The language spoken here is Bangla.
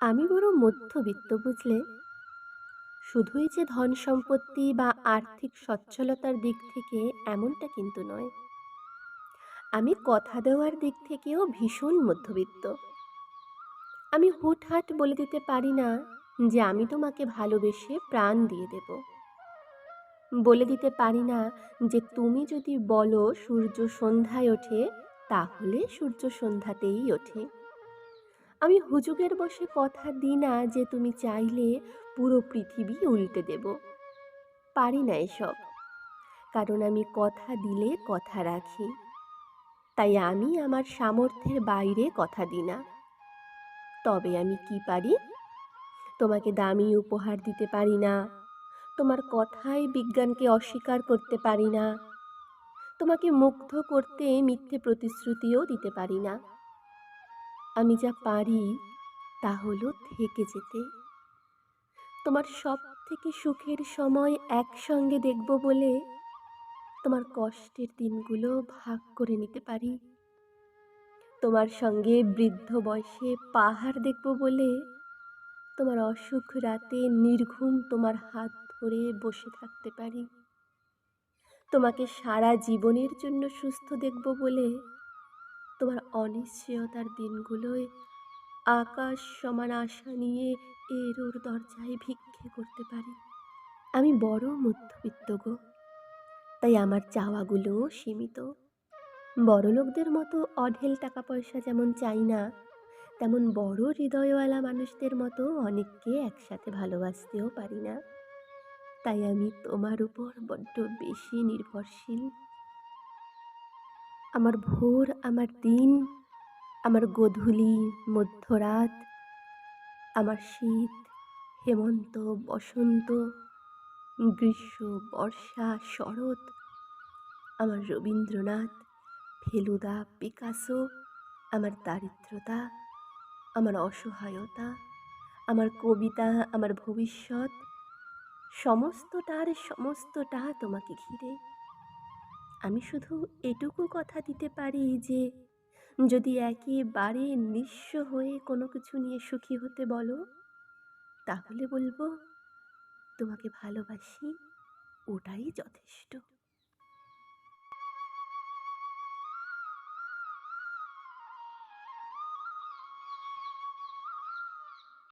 আমি বড় মধ্যবিত্ত, বুঝলে? শুধুই যে ধন সম্পত্তি বা আর্থিক সচ্ছলতার দিক থেকে এমনটা কিন্তু নয়। আমি কথা দেওয়ার দিক থেকেও ভীষণ মধ্যবিত্ত। আমি হুটহাট বলে দিতে পারি না যে আমি তোমাকে ভালোবেসে প্রাণ দিয়ে দেব। বলে দিতে পারি না যে তুমি যদি বলো সূর্য সন্ধ্যায় ওঠে, তাহলে সূর্য সন্ধ্যাতেই ওঠে। আমি হুজুগের বসে কথা দিই না যে তুমি চাইলে পুরো পৃথিবী উল্টে দেব। পারি না এসব। কারণ আমি কথা দিলে কথা রাখি। তাই আমি আমার সামর্থ্যের বাইরে কথা দিই না। তবে আমি কি পারি? তোমাকে দামি উপহার দিতে পারি না। তোমার কথায় বিজ্ঞানকে অস্বীকার করতে পারি না। তোমাকে মুগ্ধ করতে মিথ্যে প্রতিশ্রুতিও দিতে পারি না। আমি যা পারি তা হলো থেকে যেতে। তোমার সব থেকে সুখের সময় একসঙ্গে দেখব বলে তোমার কষ্টের দিনগুলো ভাগ করে নিতে পারি। তোমার সঙ্গে বৃদ্ধ বয়সে পাহাড় দেখব বলে তোমার অসুখ রাতে নির্ঘুম তোমার হাত ধরে বসে থাকতে পারি। তোমাকে সারা জীবনের জন্য সুস্থ দেখব বলে তোমার অনিশ্চয়তার দিনগুলোয় আকাশ সমান আশা নিয়ে এর ওর দরজায় ভিক্ষে করতে পারি। আমি বড় মধ্যবিত্ত গো। তাই আমার চাওয়াগুলোও সীমিত। বড়লোকদের মতো অঢেল টাকা পয়সা যেমন চাই না, তেমন বড় হৃদয়ওয়ালা মানুষদের মতো অনেককে একসাথে ভালোবাসতেও পারি না। তাই আমি তোমার উপর বড্ড বেশি নির্ভরশীল। আমার ভোর, আমার দিন, আমার গোধূলি, মধ্যরাত, আমার শীত, হেমন্ত, বসন্ত, গ্রীষ্ম, বর্ষা, শরৎ, আমার রবীন্দ্রনাথ, ফেলুদা, পিকাসো, আমার দারিদ্রতা, আমার অসহায়তা, আমার কবিতা, আমার ভবিষ্যৎ, সমস্তটার সমস্তটা তোমাকে ঘিরে আমি শুধু এটুকু কথা দিতে পারি যে, যদি একেবারে নিঃস্ব হয়ে কোনো কিছু নিয়ে সুখী হতে বলো, তাহলে বলব তোমাকে ভালোবাসি, ওটাই যথেষ্ট।